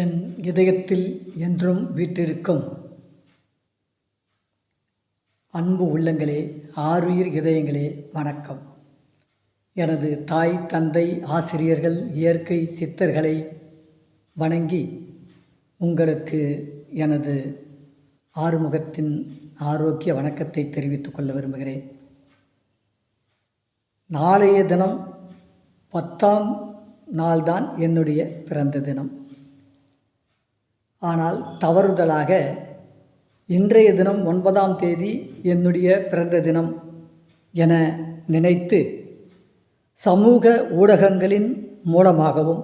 என் இதயத்தில் என்றும் வீற்றிருக்கும். அன்பு உள்ளங்களே ஆருயிர் இதயங்களே வணக்கம். எனது தாய் தந்தை ஆசிரியர்கள் இயற்கை சித்தர்களை வணங்கி உங்களுக்கு எனது ஆறுமுகத்தின் ஆரோக்கிய வணக்கத்தை தெரிவித்துக் கொள்ள விரும்புகிறேன். நாளைய தினம் பத்தாம் நாள்தான் என்னுடைய பிறந்த தினம். ஆனால் தவறுதலாக இன்றைய தினம் ஒன்பதாம் தேதி என்னுடைய பிறந்த தினம் என நினைத்து சமூக ஊடகங்களின் மூலமாகவும்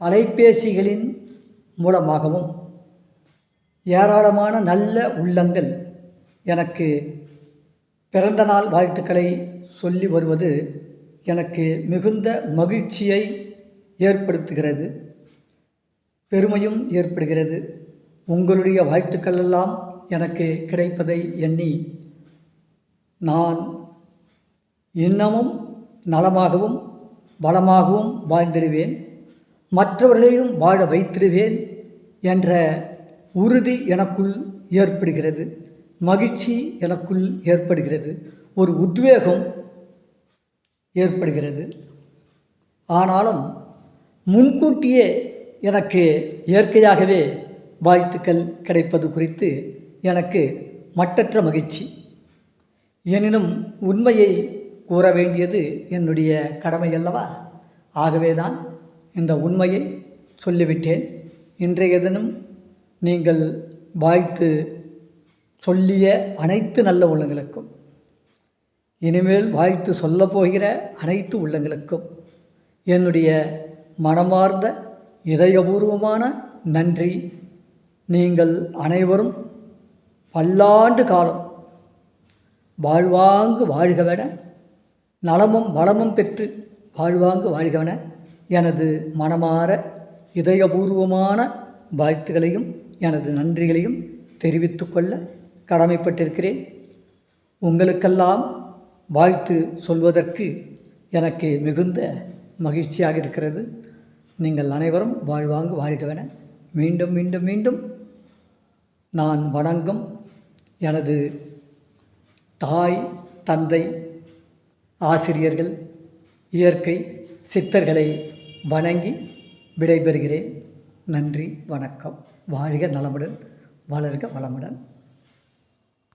அலைபேசிகளின் மூலமாகவும் ஏராளமான நல்ல உள்ளங்கள் எனக்கு பிறந்த நாள் வாழ்த்துக்களை சொல்லி வருவது எனக்கு மிகுந்த மகிழ்ச்சியை ஏற்படுத்துகிறது. பெருமையும் ஏற்படுகிறது. உங்களுடைய வாழ்த்துக்கள் எல்லாம் எனக்கு கிடைப்பதை எண்ணி நான் இன்னமும் நலமாகவும் வளமாகவும் வாழ்ந்திருவேன் மற்றவர்களையும் வாழ வைத்திருவேன் என்ற உறுதி எனக்குள் ஏற்படுகிறது. மகிழ்ச்சி எனக்குள் ஏற்படுகிறது. ஒரு உத்வேகம் ஏற்படுகிறது. ஆனாலும் முன்கூட்டியே எனக்கு இயற்கையாகவே வாழ்த்துக்கள் கிடைப்பது குறித்து எனக்கு மட்டற்ற மகிழ்ச்சி. எனினும் உண்மையை கூற வேண்டியது என்னுடைய கடமை அல்லவா? ஆகவே தான் இந்த உண்மையை சொல்லிவிட்டேன். இன்றைய தினம் நீங்கள் வாழ்த்து சொல்லிய அனைத்து நல்ல உள்ளங்களுக்கும் இனிமேல் வாழ்த்து சொல்லப்போகிற அனைத்து உள்ளங்களுக்கும் என்னுடைய மனமார்ந்த இதயபூர்வமான நன்றி. நீங்கள் அனைவரும் பல்லாண்டு காலம் வாழ்வாங்கு வாழ்கவென நலமும் வளமும் பெற்று வாழ்வாங்கு வாழ்கவென எனது மனமாற இதயபூர்வமான வாழ்த்துகளையும் எனது நன்றிகளையும் தெரிவித்துக்கொள்ள கடமைப்பட்டிருக்கிறேன். உங்களுக்கெல்லாம் வாழ்த்து சொல்வதற்கு எனக்கு மிகுந்த மகிழ்ச்சியாக இருக்கிறது. நீங்கள் அனைவரும் வாழ்வாங்கு வாழ்கவென மீண்டும் மீண்டும் மீண்டும் நான் வணங்கும் எனது தாய் தந்தை ஆசிரியர்கள் இயற்கை சித்தர்களை வணங்கி விடைபெறுகிறேன். நன்றி வணக்கம். வாழ்க நலமுடன் வளர்க வளமுடன்.